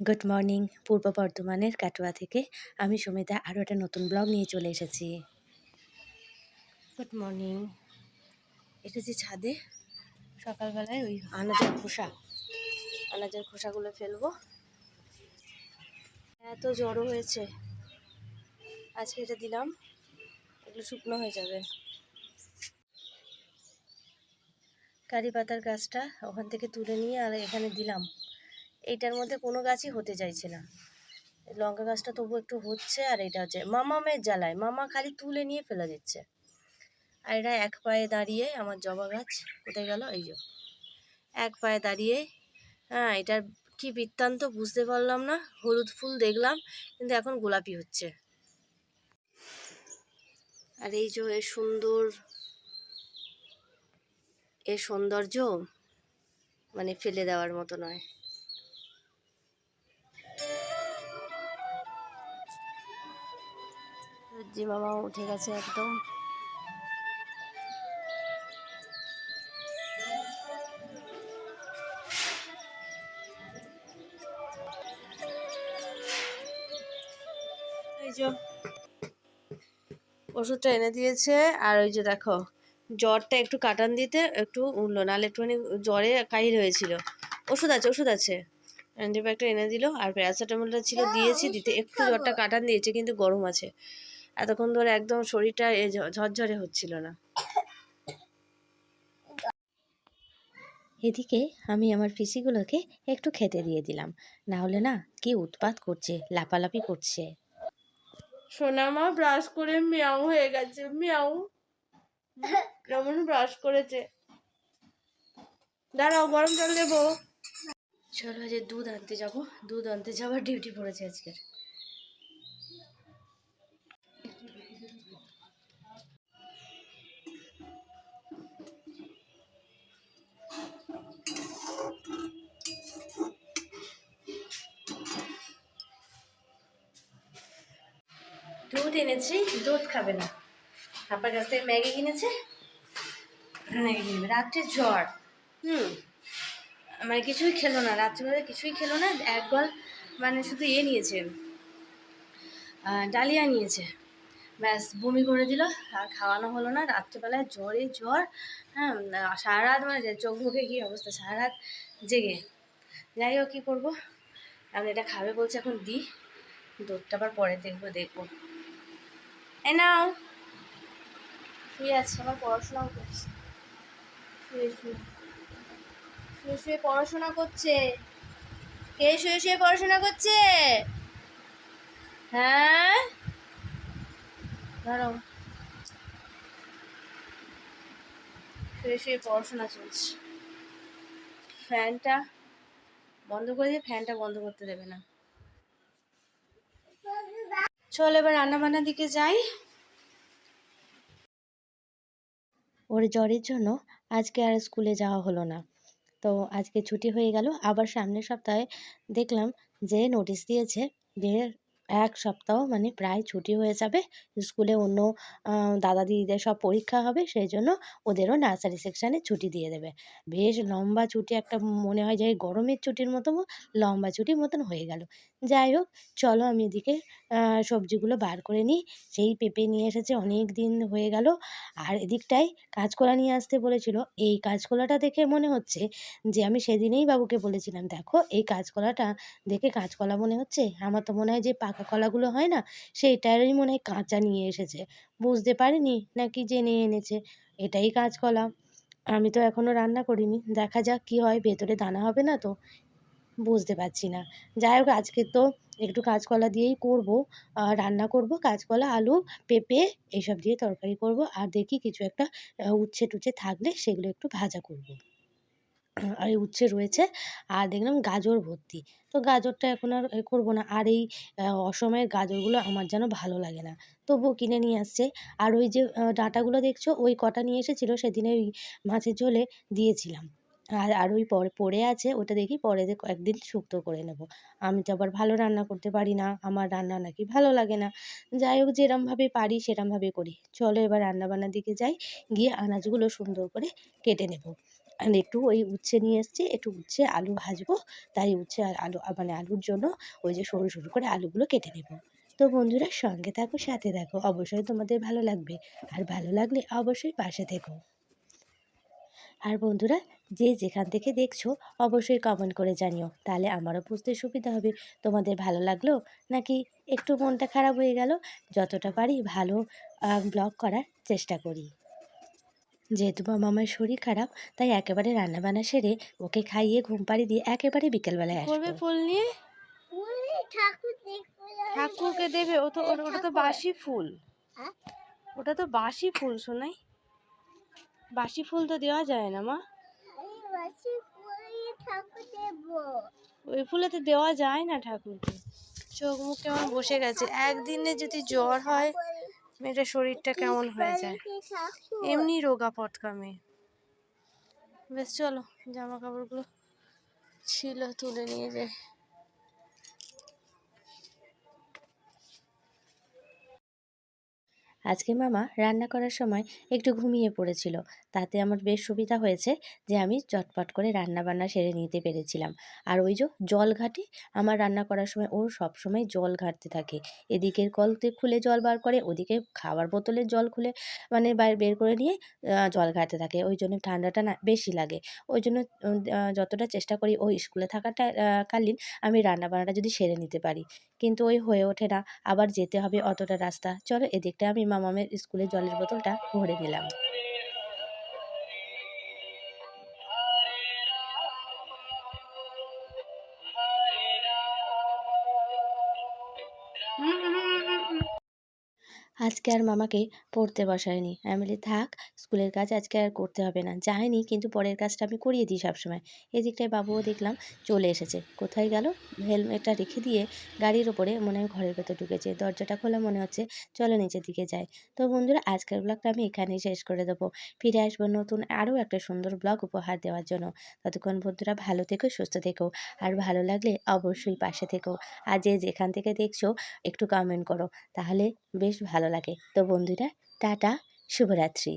Good morning পূর্ব বর্ধমানের কাটোয়া থেকে। আমি সুমিতা আরও একটা নতুন ব্লগ নিয়ে চলে এসেছি। গুড মর্নিং এসেছি ছাদে সকালবেলায় ওই আনাজের খোসা। আনাজের খোসাগুলো ফেলব। এত জড়ো হয়েছে। আজকে এটা দিলাম এগুলো শুকনো হয়ে যাবে। কারি পাতার গাছটা ওখান থেকে তুলে নিয়ে আর এখানে দিলাম। এইটার মধ্যে কোনো গাছই হতে চাইছে না। লঙ্কা গাছটা তবু একটু হচ্ছে আর এটা হচ্ছে মামা মেয়ের জ্বালায়। মামা খালি তুলে নিয়ে ফেলে দিচ্ছে। আর এরা এক পায়ে দাঁড়িয়ে, আমার জবা গাছ কোথায় গেল? এই যে। এক পায়ে দাঁড়িয়ে হ্যাঁ এটার কি বৃত্তান্ত বুঝতে পারলাম না। হলুদ ফুল দেখলাম, কিন্তু এখন গোলাপি হচ্ছে। আর এই যে সুন্দর এর সৌন্দর্য মানে ফেলে দেওয়ার মতো নয়। জি মামা উঠে গেছে একদম। ওষুধটা এনে দিয়েছে, আর ওই যে দেখো জ্বরটা একটু কাটান দিতে একটু উঠল। নাহলে একটুখানি জ্বরে কাহিল হয়েছিল। ওষুধ আছে ওষুধ আছে। অ্যান্টিবায়োটিক এনে দিল আর প্যারাসিটামলটা ছিল দিয়েছি দিতে একটু জ্বরটা কাটান দিয়েছে কিন্তু গরম আছে। এতক্ষণ ধরে একদম শরীরটা এ ঝরঝরে হচ্ছিল না। এদিকে আমি আমার পিসিগুলোকে একটু খেতে দিয়ে দিলাম। না হলে না কি উৎপাত করছে লাপালাপি করছে। সোনামা ব্রাশ করে মিয়াও হয়ে গেছে মিয়াও। কেমন ব্রাশ করেছে। দাঁড়াও, গরম জল দেবো। চলো যে দুধ আনতে যাব। দুধ আনতে যাওয়ার ডিউটি পড়েছে আজকের। দুধ এনেছি, দুধ খাবে না। আপনার কাছ থেকে ম্যাগি কিনেছে? ম্যাগি কিনবে রাত্রে জ্বর হুম। মানে কিছুই খেলো না, রাত্রিবেলা কিছুই খেলো না একবার মানে শুধু ইয়ে নিয়েছে ডালিয়া নিয়েছে। ব্যাস, বমি করে দিল, আর খাওয়ানো হলো না। রাত্রিবেলায় জ্বরে জ্বর হ্যাঁ সারা রাত মানে চোখ মুখে কী অবস্থা সারা রাত জেগে। যাই হোক, কী করব? এখন এটা খাবে বলছে, এখন দিই দুধটা আবার পরে দেখব দেখব। এ নাও। শুয়ে আছে আবার পড়াশোনাও করছে। শুয়ে শুয়ে। শুয়ে শুয়ে পড়াশোনা করছে। কে শুয়ে শুয়ে পড়াশোনা করছে? হ্যাঁ? দাঁড়াও। শুয়ে শুয়ে পড়াশোনা চলছে। ফ্যানটা বন্ধ করে দিয়ে ফ্যানটা বন্ধ করতে দেবে না। চল এবার রান্না বান্নার দিকে যাই। ওর জ্বরের জন্য আজকে আর স্কুলে যাওয়া হলো না। তো আজকে ছুটি হয়ে গেল। আবার সামনের সপ্তাহে দেখলাম যে নোটিশ দিয়েছে যে এক সপ্তাহ মানে প্রায় ছুটি হয়ে যাবে। স্কুলে অন্য দাদা দিদিদের সব পরীক্ষা হবে, সেই জন্য ওদেরও নার্সারি সেকশানে ছুটি দিয়ে দেবে। বেশ লম্বা ছুটি একটা মনে হয় যে গরমের ছুটির মতো, লম্বা ছুটির মতন হয়ে গেল। যাই হোক, চলো আমি এদিকে সবজিগুলো বার করে নিই। সেই পেঁপে নিয়ে এসেছে অনেক দিন হয়ে গেল। আর এদিকটায় কাঁচকলা নিয়ে আসতে বলেছিল। এই কাঁচকলাটা দেখে মনে হচ্ছে যে, আমি সেদিনেই বাবুকে বলেছিলাম, দেখো, এই কাঁচকলাটা দেখে কাঁচকলা মনে হচ্ছে? আমার তো মনে হয় যে, পাকা কলাগুলো হয় না, সেইটারই মনে হয় কাঁচা নিয়ে এসেছে। বুঝতে পারিনি, নাকি জেনে এনেছে? এটাই কাঁচকলা। আমি তো এখনও রান্না করিনি। দেখা যাক কী হয়, ভেতরে দানা হবে না তো? বুঝতে পারছি না। যাই হোক, আজকে তো একটু কাঁচকলা দিয়েই করব। রান্না করব কাঁচকলা, আলু, পেঁপে এইসব দিয়ে তরকারি করব। আর দেখি কিছু একটা উচ্ছে টুচ্ছে থাকলে সেগুলো একটু ভাজা করব। আর এই উচ্ছে রয়েছে। আর দেখলাম গাজর ভর্তি। তো গাজরটা এখন আর এ করব না। আর এই অসময়ের গাজরগুলো আমার যেন ভালো লাগে না। তবুও কিনে নিয়ে আসছে। আর ওই যে ডাঁটাগুলো দেখছ? ওই কটা নিয়ে এসেছিল সেদিনে ওই মাছের ঝোলে দিয়েছিলাম। আর আর ওই পরে, পড়ে আছে ওটা দেখি পরে একদিন শুক্তো করে নেব। আমি তো আবার ভালো রান্না করতে পারি না, আমার রান্না নাকি ভালো লাগে না। যাই হোক যেরমভাবে পারি সেরমভাবে করি। চলো এবার রান্নাবান্নার দিকে যাই, গিয়ে আনাজগুলো সুন্দর করে কেটে নেব। আর একটু ওই উচ্ছে নিয়ে এসেছি, একটু উচ্ছে, আলু ভাজবো। তাই উচ্ছে আর আলু মানে আলুর জন্য ওই যে সরু সরু করে আলুগুলো কেটে নেব। তো বন্ধুরা সঙ্গে থাকো, সাথে থাকো। অবশ্যই তোমাদের ভালো লাগবে। আর ভালো লাগলে অবশ্যই পাশে থেকো। আর বন্ধুরা যে যেখান থেকে দেখছ অবশ্যই কমেন্ট করে জানিও। তাহলে আমারও বুঝতে সুবিধা হবে। তোমাদের ভালো লাগল? নাকি একটু মনটা খারাপ হয়ে গেল? যতটা পারি ভালো ব্লগ করার চেষ্টা করি। যেহেতু মামার শরীর খারাপ তাই একেবারে রান্নাবান্না সেরে ওকে খাইয়ে ঘুম পাড়ি দিয়ে একেবারে বিকেলবেলায় করবে আসব। ফুল নিয়ে? ঠাকুরকে দেবে। ও তো ওটা- ওটা তো বাসি ফুল। হ্যাঁ? ওটা তো বাসি ফুল শোনাই বাসি ফুল তো দেওয়া যায় না মা? ওই ফুলে তো দেওয়া যায় না ঠাকুরকে। চোখ মুখ কেমন বসে গেছে। একদিনে যদি জ্বর হয় মেয়েটার শরীরটা কেমন হয়ে যায়। এমনি রোগা পটকা মেয়ে বেশ চলো জামা কাপড়গুলো ছিল তুলে নিয়ে যাই। আজকে মামা রান্না করার সময় একটু ঘুমিয়ে পড়েছিল। তাতে আমার বেশ সুবিধা হয়েছে যে আমি চটপট করে রান্না বান্না সেরে নিতে পেরেছিলাম। আর ওই যে জল ঘাটে, আমার রান্না করার সময় ওর সবসময় জল ঘাটতে থাকে। এদিকের কলতে খুলে জল বার করে, ওদিকে খাবার বোতলের জল খুলে মানে বাইরে বের করে নিয়ে জল ঘাটতে থাকে। ওই জন্য ঠান্ডাটা না বেশি লাগে। ওই জন্য যতটা চেষ্টা করি ওই স্কুলে থাকাটা কালীন আমি রান্না বান্নাটা যদি সেরে নিতে পারি। কিন্তু ওই হয়ে ওঠে না। আবার যেতে হবে অতটা রাস্তা। চলো এদিকটা আমি মামামের স্কুলে জলের বোতলটা ভরে নিলাম। আজকে আর মামাকে পড়তে বসায়নি। আমি বলি থাক, স্কুলের কাজ আজকে আর করতে হবে না। যায়নি, কিন্তু পরের কাজটা আমি করিয়ে দিই সবসময়। এদিকটায় বাবুও দেখলাম চলে এসেছে। কোথায় গেল? হেলমেটটা রেখে দিয়ে গাড়ির ওপরে মনে হয় ঘরের ভেতর ঢুকেছে। দরজাটা খোলা মনে হচ্ছে, চলো নিচের দিকে যাই। তো বন্ধুরা, আজকের ব্লগটা আমি এখানেই শেষ করে দেবো। ফিরে আসব নতুন আরও একটা সুন্দর ব্লগ উপহার দেওয়ার জন্য। ততক্ষণ বন্ধুরা, ভালো থেকো, সুস্থ থেকো। আর ভালো লাগলে অবশ্যই পাশে থেকো। আর যে যেখান থেকে দেখছ, একটু কমেন্ট করো। তাহলে বেশ ভালো লাগে। তো বন্ধুরা টাটা শুভরাত্রি।